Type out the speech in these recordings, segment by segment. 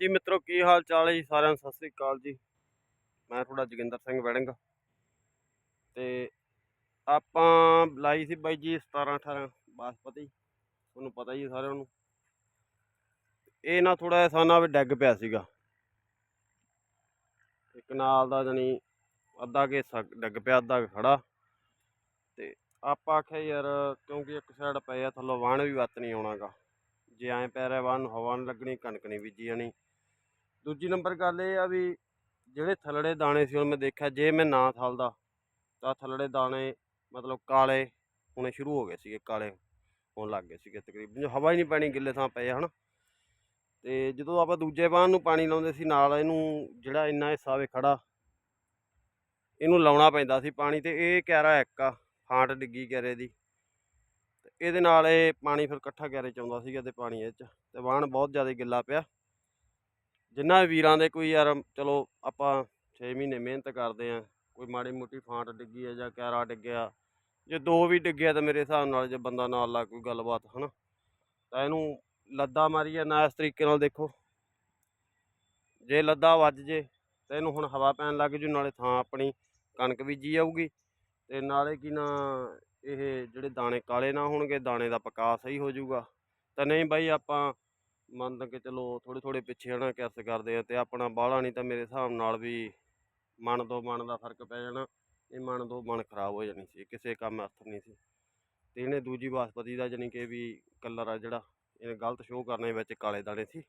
ਜੀ ਮਿੱਤਰੋ, ਕੀ ਹਾਲ ਚਾਲ ਹੈ ਜੀ ਸਾਰਿਆਂ ਨੂੰ? ਸਤਿ ਸ੍ਰੀ ਅਕਾਲ ਜੀ। ਮੈਂ ਤੁਹਾਡਾ ਜੋਗਿੰਦਰ ਸਿੰਘ ਵੜਿੰਗ। ਤੇ ਆਪਾਂ ਲਾਈ ਸੀ ਬਾਈ ਜੀ 17 18 ਬਾਸਪਤੀ। ਤੁਹਾਨੂੰ ਪਤਾ ਹੀ ਸਾਰਿਆਂ ਨੂੰ। ਇਹ ਨਾ ਥੋੜਾ ਸਾਨਾ ਵੀ ਡਿੱਗ ਪਿਆ ਸੀਗਾ। ਇੱਕ ਨਾਲ ਦਾ ਜਣੀ ਅੱਧਾ ਕੇ ਡੱਗ ਪਿਆ, ਅੱਧਾ ਖੜਾ। ਤੇ ਆਪਾਂ ਆਖਿਆ ਯਾਰ, ਕਿਉਂਕਿ ਇੱਕ ਸਾਈਡ ਪਏ ਆ, ਥੱਲੋਂ ਵਾਣ ਵੀ ਵੱਤ ਨਹੀਂ ਆਉਣਾਗਾ। ਜੇ ਐਂ ਪੈ ਰਿਹਾ ਵਾਣ ਨੂੰ ਹਵਾ ਨਹੀਂ ਲੱਗਣੀ, ਕਣਕ ਨਹੀਂ ਬੀਜੀ ਜਾਣੀ। ਦੂਜੀ ਨੰਬਰ ਗੱਲ ਇਹ ਆ ਵੀ ਜਿਹੜੇ ਥੱਲੜੇ ਦਾਣੇ ਸੀ, ਹੁਣ ਮੈਂ ਦੇਖਿਆ, ਜੇ ਮੈਂ ਨਾ ਥਲਦਾ, ਤਾਂ ਥੱਲੜੇ ਦਾਣੇ ਮਤਲਬ ਕਾਲੇ ਹੋਣੇ ਸ਼ੁਰੂ ਹੋ ਗਏ ਸੀਗੇ, ਕਾਲੇ ਹੋਣ ਲੱਗ ਗਏ ਸੀਗੇ ਤਕਰੀਬਨ। ਹਵਾ ਹੀ ਨਹੀਂ ਪੈਣੀ, ਗਿੱਲੇ ਥਾਂ ਪਏ ਹਨ। ਤੇ ਜਦੋਂ ਆਪਾਂ ਦੂਜੇ ਬਾਣ ਨੂੰ ਪਾਣੀ ਲਾਉਂਦੇ ਸੀ, ਨਾਲ ਇਹਨੂੰ ਜਿਹੜਾ ਇੰਨਾ ਹਿੱਸਾ ਵੇ ਖੜਾ, ਇਹਨੂੰ ਲਾਉਣਾ ਪੈਂਦਾ ਸੀ ਪਾਣੀ ਤੇ, ਇਹ ਕਿਆਰਾ ਇੱਕ ਆ, ਫਾਂਟ ਡਿੱਗੀ ਕਿਆਰੇ ਦੀ। ਇਹਦੇ ਨਾਲ ਇਹ ਪਾਣੀ ਫਿਰ ਇਕੱਠਾ ਕਿਆਰੇ ਚ ਆਉਂਦਾ ਸੀਗਾ ਤੇ ਪਾਣੀ ਇਹ ਚ, ਤੇ ਵਾਹਣ ਬਹੁਤ ਜ਼ਿਆਦਾ ਗਿੱਲਾ ਪਿਆ। ਜਿੰਨਾ ਵੀ ਵੀਰਾਂ ਦੇ ਕੋਈ ਯਾਰ, ਚਲੋ ਆਪਾਂ 6 ਮਹੀਨੇ ਮਿਹਨਤ ਕਰਦੇ ਆ ਕੋਈ ਮਾੜੀ ਮੋਟੀ ਫਾਂਟ ਡਿੱਗੀ ਹੈ ਜਾਂ ਕੈਰਾ ਡਿੱਗਿਆ, ਜੇ ਦੋ ਵੀ ਡਿੱਗਿਆ ਤਾਂ ਮੇਰੇ ਹਿਸਾਬ ਨਾਲ ਜੇ ਬੰਦਾ ਨਾਲ ਲਾ ਕੋਈ ਗੱਲਬਾਤ, ਹਨਾ? ਤਾਂ ਇਹਨੂੰ ਲੱਦਾ ਮਾਰੀਏ ਨਾ ਇਸ ਤਰੀਕੇ ਨਾਲ ਦੇਖੋ। ਜੇ ਲੱਦਾ ਵੱਜ ਜੇ, ਤਾਂ ਇਹਨੂੰ ਹੁਣ ਹਵਾ ਪੈਣ ਲੱਗ ਜੂ, ਨਾਲੇ ਥਾਂ ਆਪਣੀ ਕਣਕ ਬੀਜੀ ਜਾਊਗੀ। ਤੇ ਨਾਲੇ ਕੀ ਨਾ, ਇਹ ਜਿਹੜੇ ਦਾਣੇ ਕਾਲੇ ਨਾ ਹੋਣਗੇ, ਦਾਣੇ ਦਾ ਪਕਾ ਸਹੀ ਹੋ ਜਾਊਗਾ। ਤਾਂ ਨਹੀਂ ਬਾਈ ਆਪਾਂ ਮੰਨ ਕੇ ਚਲੋ ਥੋੜੇ ਥੋੜੇ ਪਿੱਛੇ ਹਨਾ ਕਿਸ ਕਰਦੇ ਆ ਤੇ ਆਪਣਾ ਬਾਹਲਾ ਨਹੀਂ ਤਾਂ ਮੇਰੇ ਹਿਸਾਬ ਨਾਲ ਵੀ ਮਨ ਦੋ ਮਨ ਦਾ ਫ਼ਰਕ ਪੈ ਜਾਣਾ ਇਹ ਮਨ ਦੋ ਮਨ ਖਰਾਬ ਹੋ ਜਾਣੀ ਸੀ, ਕਿਸੇ ਕੰਮ ਅਰਥ ਨਹੀਂ ਸੀ। ਤੇ ਇਹਨੇ ਦੂਜੀ ਬਾਸਪਤੀ ਦਾ ਜਾਨੀ ਕਿ ਵੀ ਕਲਰ ਆ ਜਿਹੜਾ, ਇਹਨੇ ਗਲਤ ਸ਼ੋਅ ਕਰਨੇ ਵਿੱਚ ਕਾਲੇ ਦਾਣੇ ਸੀ।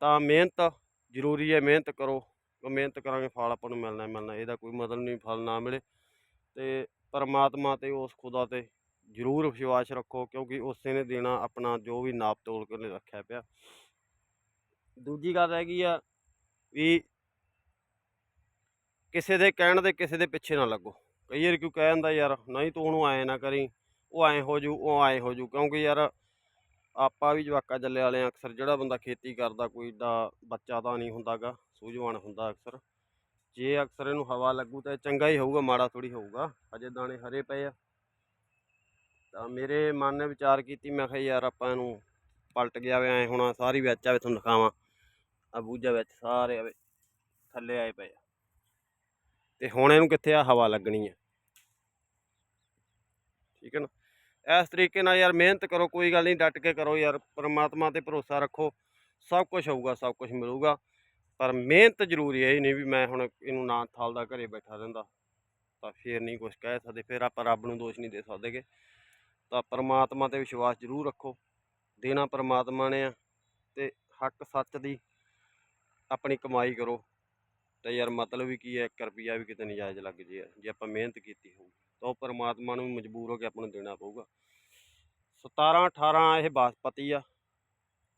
ਤਾਂ ਮਿਹਨਤ ਜ਼ਰੂਰੀ ਹੈ, ਮਿਹਨਤ ਕਰੋ ਮਿਹਨਤ ਕਰਾਂਗੇ, ਫਲ ਆਪਾਂ ਨੂੰ ਮਿਲਣਾ ਮਿਲਣਾ, ਇਹਦਾ ਕੋਈ ਮਤਲਬ ਨਹੀਂ ਫਲ ਨਾ ਮਿਲੇ। ਤੇ ਪਰਮਾਤਮਾ ਤੇ ਉਸ ਖੁਦਾ ਤੇ ਜ਼ਰੂਰ ਵਿਸ਼ਵਾਸ ਰੱਖੋ, ਕਿਉਂਕਿ ਉਸੇ ਨੇ ਦੇਣਾ ਆਪਣਾ ਜੋ ਵੀ ਨਾਪ ਤੋਲ ਕੇ ਰੱਖਿਆ ਪਿਆ। ਦੂਜੀ ਗੱਲ ਹੈਗੀ ਆ ਵੀ ਕਿਸੇ ਦੇ ਕਹਿਣ ਦੇ ਕਿਸੇ ਦੇ ਪਿੱਛੇ ਨਾ ਲੱਗੋ। ਕਈ ਵਾਰ ਕਿਉਂ ਕਹਿ ਦਿੰਦਾ, ਯਾਰ ਨਹੀਂ ਤੂੰ ਉਹਨੂੰ ਐਂ ਨਾ ਕਰੀ, ਉਹ ਐਂ ਹੋ ਜੂ, ਉਹ ਐਂ ਹੋ ਜੂ। ਕਿਉਂਕਿ ਯਾਰ ਆਪਾਂ ਵੀ ਜਵਾਕਾ ਜੱਲੇ ਵਾਲੇ ਆ, ਅਕਸਰ ਜਿਹੜਾ ਬੰਦਾ ਖੇਤੀ ਕਰਦਾ, ਕੋਈ ਦਾ ਬੱਚਾ ਤਾਂ ਨਹੀਂ ਹੁੰਦਾਗਾ, ਸੂਝਵਾਨ ਹੁੰਦਾ ਅਕਸਰ। ਜੇ ਅਕਸਰ ਇਹਨੂੰ ਹਵਾ ਲੱਗੂ ਤਾਂ ਚੰਗਾ ਹੀ ਹੋਊਗਾ, ਮਾੜਾ ਥੋੜੀ ਹੋਊਗਾ। ਅਜੇ ਦਾਣੇ ਹਰੇ ਪਏ ਆ। ਤਾਂ ਮੇਰੇ ਮਨ ਨੇ ਵਿਚਾਰ ਕੀਤੀ, ਮੈਂ ਕਿਹਾ ਯਾਰ ਆਪਾਂ ਇਹਨੂੰ ਪਲਟ ਗਿਆ ਵੇ, ਐ ਹੁਣ ਸਾਰੀ ਵਿੱਚ ਆਵੇ ਤੁਹਾਨੂੰ ਦਿਖਾਵਾਂ। ਆ ਬੂਝਾ ਵਿੱਚ ਸਾਰੇ ਆਵੇ ਥੱਲੇ ਆਏ ਪਏ ਆ। ਤੇ ਹੁਣ ਇਹਨੂੰ ਕਿੱਥੇ ਆ? ਹਵਾ ਲੱਗਣੀ ਆ। ਠੀਕ ਹੈ ਨਾ? ਇਸ ਤਰੀਕੇ ਨਾਲ ਯਾਰ ਮਿਹਨਤ ਕਰੋ, ਕੋਈ ਗੱਲ ਨਹੀਂ, ਡਟ ਕੇ ਕਰੋ ਯਾਰ। ਪਰਮਾਤਮਾ ਤੇ ਭਰੋਸਾ ਰੱਖੋ, ਸਭ ਕੁਝ ਹੋਊਗਾ, ਸਭ ਕੁਝ ਮਿਲੂਗਾ। ਪਰ ਮਿਹਨਤ ਜ਼ਰੂਰੀ ਹੈ ਇਹ ਨਹੀਂ ਵੀ ਮੈਂ ਹੁਣ ਇਹਨੂੰ ਨਾ ਥਾਲਦਾ, ਘਰੇ ਬੈਠਾ ਰਹਿੰਦਾ। ਤਾਂ ਫੇਰ ਨਹੀਂ ਕੁਝ ਕਹਿ ਸਕਦੇ, ਫਿਰ ਆਪਾਂ ਰੱਬ ਨੂੰ ਦੋਸ਼ ਨਹੀਂ ਦੇ ਸਕਦੇਗੇ ਤਾਂ ਪਰਮਾਤਮਾ ਤੇ ਵਿਸ਼ਵਾਸ ਜ਼ਰੂਰ ਰੱਖੋ। ਦੇਣਾ ਪਰਮਾਤਮਾ ਨੇ ਆ ਤੇ ਹੱਕ ਸੱਚ ਦੀ ਆਪਣੀ ਕਮਾਈ ਕਰੋ। ਤੇ ਯਾਰ ਮਤਲਬ ਵੀ ਕੀ ਹੈ 1 ਰੁਪਿਆ ਵੀ ਕਿਤੇ ਨਜਾਇਜ਼ ਲੱਗ ਜੇ ਜੇ ਆਪਾਂ ਮਿਹਨਤ ਕੀਤੀ ਹੋਊ, ਤਾਂ ਉਹ ਪਰਮਾਤਮਾ ਨੂੰ ਮਜਬੂਰ ਹੋ ਕੇ ਆਪਾਂ ਨੂੰ ਦੇਣਾ ਪਊਗਾ। 17 18 ਇਹ ਬਾਸਪਤੀ ਆ,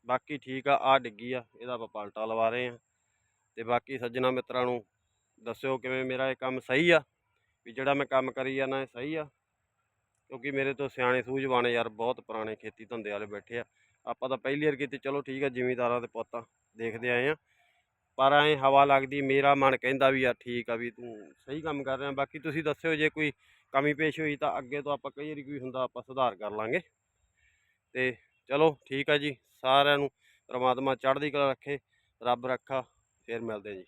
ਬਾਕੀ ਠੀਕ ਆ ਆ ਡਿੱਗੀ ਆ, ਇਹਦਾ ਆਪਾਂ ਪਲਟਾ ਲਵਾ ਰਹੇ ਆ। ਤੇ ਬਾਕੀ ਸੱਜਣਾ ਮਿੱਤਰਾਂ ਨੂੰ ਦੱਸਿਓ ਕਿਵੇਂ ਮੇਰਾ ਇਹ ਕੰਮ ਸਹੀ ਆ, ਵੀ ਜਿਹੜਾ ਮੈਂ ਕੰਮ ਕਰੀ ਜਾਂਦਾ ਇਹ ਸਹੀ ਆ? ਕਿਉਂਕਿ ਮੇਰੇ ਤੋਂ ਸਿਆਣੇ ਸੂਝਵਾਨ ਯਾਰ ਬਹੁਤ ਪੁਰਾਣੇ ਖੇਤੀ ਧੰਦੇ ਵਾਲੇ ਬੈਠੇ ਆ। ਆਪਾਂ ਤਾਂ ਪਹਿਲੀ ਵਾਰ ਕੀਤੀ, ਚਲੋ ਠੀਕ ਆ, ਜ਼ਿਮੀਦਾਰਾਂ ਦੇ ਪੁੱਤਾਂ ਦੇਖਦੇ ਆਏ ਆ। ਪਰ ਐ ਹਵਾ ਲੱਗਦੀ, ਮੇਰਾ ਮਨ ਕਹਿੰਦਾ ਵੀ ਯਾਰ ਠੀਕ ਆ ਵੀ ਤੂੰ ਸਹੀ ਕੰਮ ਕਰ ਰਿਹਾ, ਬਾਕੀ ਤੁਸੀਂ ਦੱਸਿਓ ਜੇ ਕੋਈ ਕਮੀ ਪੇਸ਼ ਹੋਈ ਤਾਂ ਅੱਗੇ ਤੋਂ ਆਪਾਂ ਕਈ ਵਾਰੀ ਕੋਈ ਹੁੰਦਾ, ਆਪਾਂ ਸੁਧਾਰ ਕਰ ਲਾਂਗੇ। ਤੇ ਚਲੋ ਠੀਕ ਆ ਜੀ, ਸਾਰਿਆਂ ਨੂੰ ਪਰਮਾਤਮਾ ਚੜ੍ਹਦੀ ਕਲਾ ਰੱਖੇ, ਰੱਬ ਰੱਖਾ, ਫਿਰ ਮਿਲਦੇ ਜੀ।